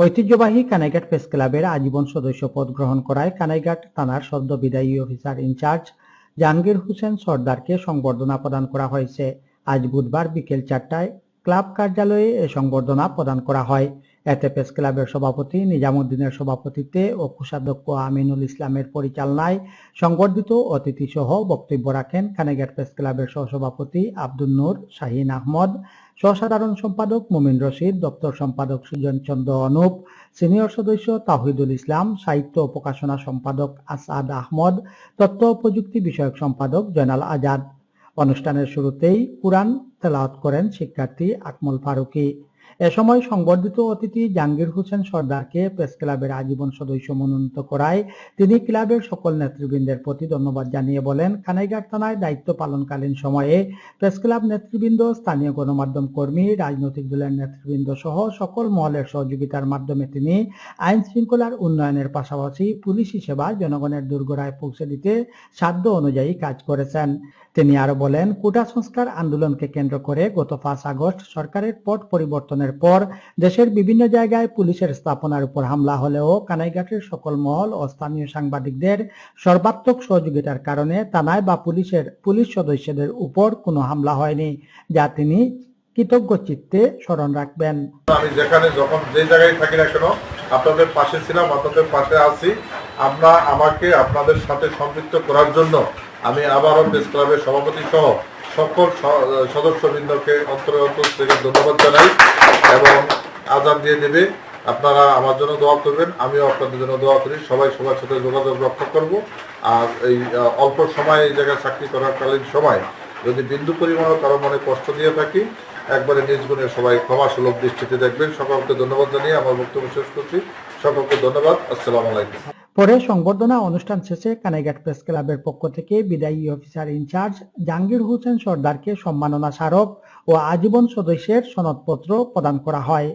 ঐতিহ্যবাহী কানাইঘাট প্রেস ক্লাবের আজীবন সদস্য পদ গ্রহণ করায় কানাইঘাট থানার সদ্য বিদায়ী officer in charge Jahangir Hossain সর্দারকে সংবর্ধনা প্রদান করা হয়েছে। আজ বুধবার বিকেল চারটায় ক্লাব কার্যালয়ে এ সংবর্ধনা প্রদান করা হয়। এতে প্রেস ক্লাবের সভাপতি, নিজামুদ্দিনের সভাপতিত্বে ও কোষাধ্যক্ষ আমিনুল ইসলামের পরিচালনায় সংবর্ধিত অতিথি সহ বক্তব্য রাখেন কানাইঘাট প্রেস ক্লাবের সহসভাপতি আব্দুল নূর, শাহিন আহমদ, সহসাধারণ সম্পাদক মুমিন রশিদ, দপ্তর সম্পাদক সুজন চন্দ্র অনুপ, সিনিয়র সদস্য তাহিদুল ইসলাম, সাহিত্য ও প্রকাশনা সম্পাদক আসাদ আহমদ, তথ্য প্রযুক্তি বিষয়ক সম্পাদক জয়নাল আজাদ। অনুষ্ঠানের শুরুতেই কুরআন তেলাওয়াত করেন শিক্ষার্থী আকমল ফারুকি। এ সময় সংবর্ধিত অতিথি জাহাঙ্গীর হোসেন সর্দারকে প্রেস ক্লাবের আজীবন সদস্য মনোনীত করায় তিনি ক্লাবের সকল নেতৃবৃন্দের প্রতি ধন্যবাদ জানিয়ে বলেন কানাইঘাট থানায় দায়িত্ব পালনকালীন সময়ে প্রেস ক্লাব নেতৃবৃন্দ, স্থানীয় গণমাধ্যম কর্মী, রাজনৈতিক দলের নেতৃবৃন্দ সহ সকল মহলের সহযোগিতার মাধ্যমে তিনি আইন শৃঙ্খলার উন্নয়নের পাশাপাশি পুলিশি সেবা জনগণের দুর্গরায় পৌঁছে দিতে সাধ্য অনুযায়ী কাজ করেছেন। তিনি আরও বলেন, কোটা সংস্কার আন্দোলনকে কেন্দ্র করে গত পাঁচ আগস্ট সরকারের পট পরিবর্তনের পর দেশের বিভিন্ন জায়গায় পুলিশের স্থাপনার উপর হামলা হলেও কানাইঘাটের সকল মহল ও স্থানীয় সাংবাদিকদের সর্বাত্মক সহযোগিতার কারণে থানায় বা পুলিশের পুলিশ সদস্যদের উপর কোনো হামলা হয়নি, যা তিনি কৃতজ্ঞ চিত্তে স্মরণ রাখবেন। আমি যেখানে যখন যে জায়গায় থাকি না কেন, আপনাদের পাশে ছিলাম, আপনাদের পাশে আছি। আমরা আমাকে আপনাদের সাথে সম্পৃক্ত করার জন্য আমি আবারও প্রেস ক্লাবের সভাপতি সহ সকল সদস্যবৃন্দকে অন্তর অন্তর থেকে ধন্যবাদ জানাই এবং আজান দিয়ে দেবে। আপনারা আমার জন্য দোয়া করবেন, আমিও আপনাদের জন্য দোয়া করি। সবাই সবার সাথে যোগাযোগ রক্ষা করব। আর এই অল্প সময় এই জায়গায় চাকরি করাকালীন সময় যদি বিন্দু পরিমাণও কারও মনে কষ্ট দিয়ে থাকি, একবারে নিজ গুণে সবাই ক্ষমা সুলভ দৃষ্টিতে দেখবেন। সকলকে ধন্যবাদ জানিয়ে আমার বক্তব্য শেষ করছি। সকলকে ধন্যবাদ। আসসালামু আলাইকুম। পরে সংবর্ধনা অনুষ্ঠান শেষে কানাইঘাট প্রেস ক্লাবের পক্ষ থেকে বিদায়ী officer in charge Jahangir Hossain সর্দারকে সম্মাননা স্মারক ও আজীবন সদস্যের সনদপত্র প্রদান করা হয়।